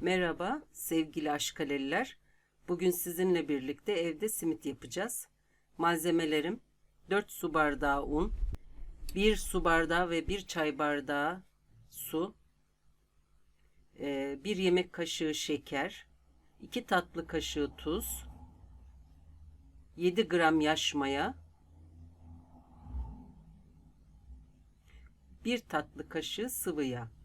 Merhaba sevgili aşkaleliler. Bugün sizinle birlikte evde simit yapacağız. Malzemelerim 4 su bardağı un, 1 su bardağı ve 1 çay bardağı su, 1 yemek kaşığı şeker, 2 tatlı kaşığı tuz, 7 gram yaş maya, 1 tatlı kaşığı sıvı yağ.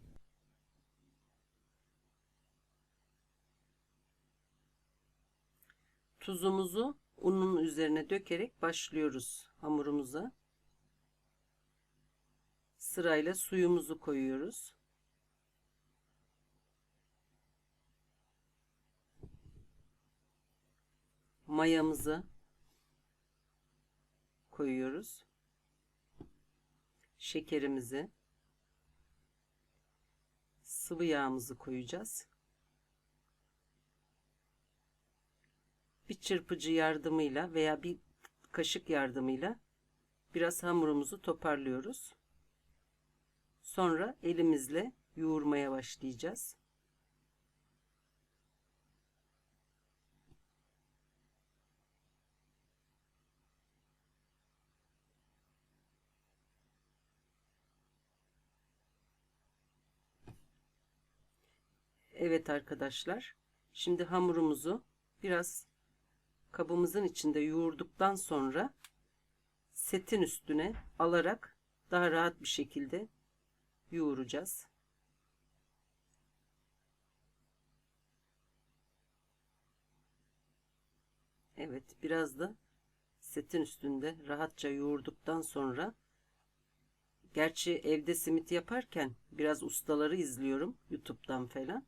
Tuzumuzu unun üzerine dökerek başlıyoruz hamurumuza. Sırayla suyumuzu koyuyoruz. Mayamızı koyuyoruz. Şekerimizi, sıvı yağımızı koyacağız. Bir çırpıcı yardımıyla veya bir kaşık yardımıyla biraz hamurumuzu toparlıyoruz. Sonra elimizle yoğurmaya başlayacağız. Evet arkadaşlar. Şimdi hamurumuzu biraz kabımızın içinde yoğurduktan sonra setin üstüne alarak daha rahat bir şekilde yoğuracağız. Evet biraz da setin üstünde rahatça yoğurduktan sonra gerçi evde simit yaparken biraz ustaları izliyorum YouTube'dan falan.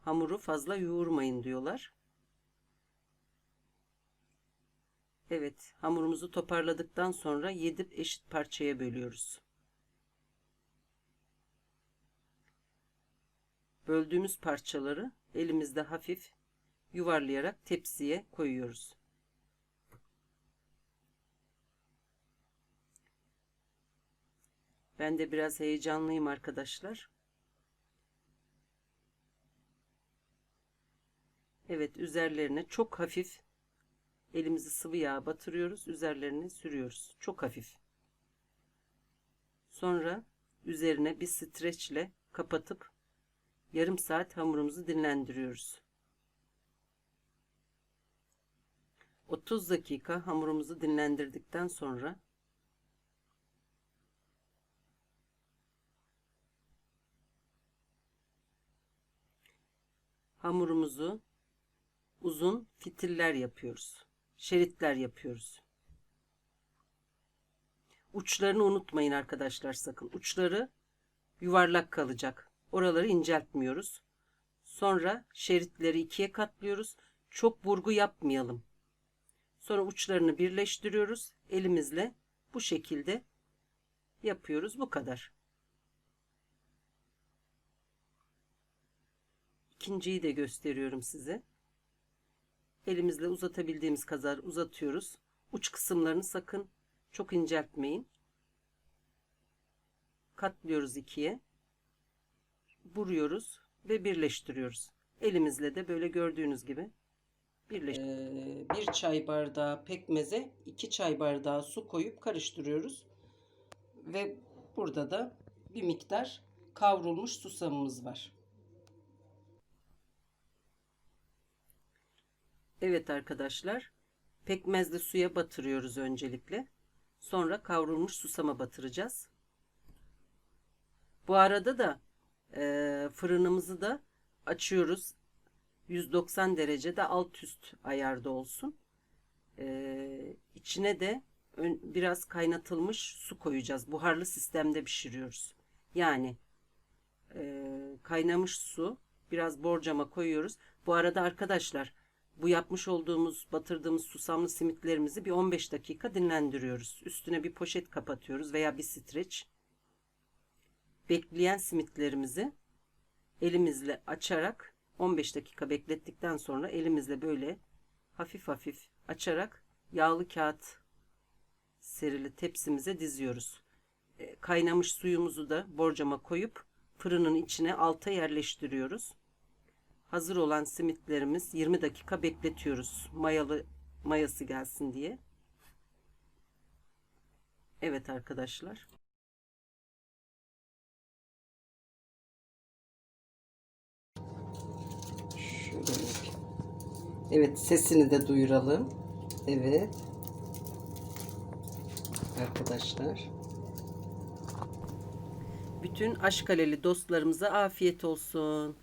Hamuru fazla yoğurmayın diyorlar. Evet, hamurumuzu toparladıktan sonra 7 eşit parçaya bölüyoruz. Böldüğümüz parçaları elimizde hafif yuvarlayarak tepsiye koyuyoruz. Ben de biraz heyecanlıyım arkadaşlar. Evet, üzerlerine çok hafif Elimizi sıvı yağ batırıyoruz. Üzerlerine sürüyoruz. Çok hafif. Sonra üzerine bir streçle kapatıp yarım saat hamurumuzu dinlendiriyoruz. 30 dakika hamurumuzu dinlendirdikten sonra hamurumuzu uzun fitiller yapıyoruz şeritler yapıyoruz. Uçlarını unutmayın arkadaşlar sakın. Uçları yuvarlak kalacak. Oraları inceltmiyoruz. Sonra şeritleri ikiye katlıyoruz. Çok vurgu yapmayalım. Sonra uçlarını birleştiriyoruz. Elimizle bu şekilde yapıyoruz. Bu kadar. İkinciyi de gösteriyorum size. Elimizle uzatabildiğimiz kadar uzatıyoruz. Uç kısımlarını sakın çok inceltmeyin. Katlıyoruz ikiye. Vuruyoruz ve birleştiriyoruz. Elimizle de böyle gördüğünüz gibi birleştiriyoruz. Ee, bir çay bardağı pekmeze iki çay bardağı su koyup karıştırıyoruz. Ve burada da bir miktar kavrulmuş susamımız var. Evet arkadaşlar. Pekmezli suya batırıyoruz öncelikle. Sonra kavrulmuş susama batıracağız. Bu arada da e, fırınımızı da açıyoruz. 190 derecede alt üst ayarda olsun. E, içine de ön, biraz kaynatılmış su koyacağız. Buharlı sistemde pişiriyoruz. Yani e, kaynamış su biraz borcama koyuyoruz. Bu arada arkadaşlar bu yapmış olduğumuz batırdığımız susamlı simitlerimizi bir 15 dakika dinlendiriyoruz. Üstüne bir poşet kapatıyoruz veya bir streç. Bekleyen simitlerimizi elimizle açarak 15 dakika beklettikten sonra elimizle böyle hafif hafif açarak yağlı kağıt serili tepsimize diziyoruz. E, kaynamış suyumuzu da borcama koyup fırının içine alta yerleştiriyoruz. Hazır olan simitlerimiz 20 dakika bekletiyoruz. Mayalı mayası gelsin diye. Evet arkadaşlar. Evet sesini de duyuralım. Evet. Arkadaşlar. Bütün Aşkaleli dostlarımıza afiyet olsun.